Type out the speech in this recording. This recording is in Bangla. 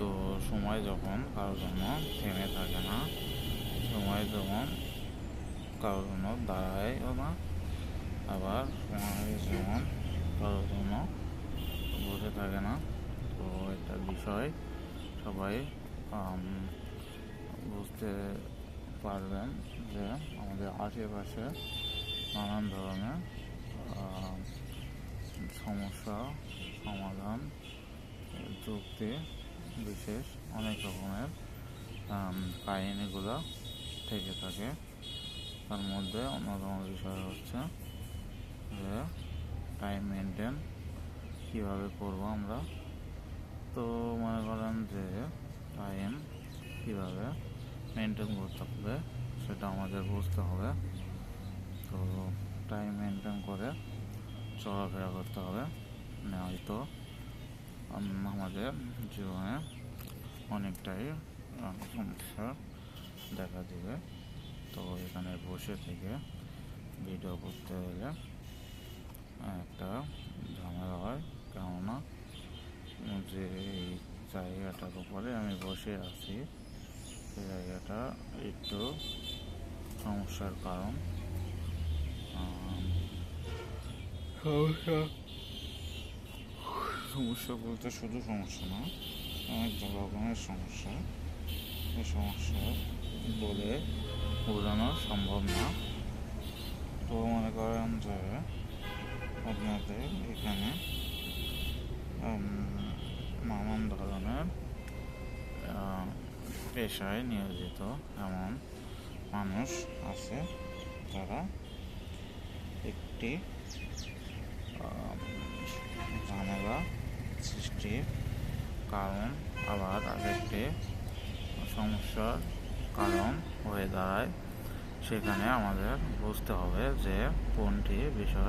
তো সময় যখন কারোর জন্য থেমে থাকে না, সময় যখন কারোর জন্য দাঁড়ায়ও না, আবার সময় যেমন কারোর জন্য বসে থাকে না, তো একটা বিষয় সবাই বুঝতে পারবেন যে আমাদের আশেপাশে নানান ধরনের সমস্যা, সমাধান, যুক্তি বিশেষ অনেক রকমের কাহিনিগুলো থেকে থাকে। তার মধ্যে অন্যতম বিষয় হচ্ছে যে টাইম মেনটেন কীভাবে করব আমরা। তো মনে করেন যে টাইম কীভাবে মেনটেন করতে হবে সেটা আমাদের বুঝতে হবে। তো টাইম মেনটেন করে চলাফেরা করতে হবে, নয়তো আমাদের জীবনে অনেকটাই সমস্যা দেখা দেবে। তো এখানে বসে থেকে ভিডিও করতে হলে একটা ঝামেলা হয়। কেননা, যে এই জায়গাটার উপরে আমি বসে আছি সেই জায়গাটা একটু সমস্যার কারণ। সমস্যা সমস্যা বলতে শুধু সমস্যা না, অনেক রকমের সমস্যা। এই সমস্যা বলে বোঝানো সম্ভব না। তো মনে করেন যে আপনাদের এখানে নানান ধরনের পেশায় নিয়োজিত এমন মানুষ আছে যারা একটি ঝামেলা কারণ আবার আরেকটি সমস্যার কারণ হয়ে দাঁড়ায়। সেখানে আমাদের বুঝতে হবে যে কোনটি বিষয়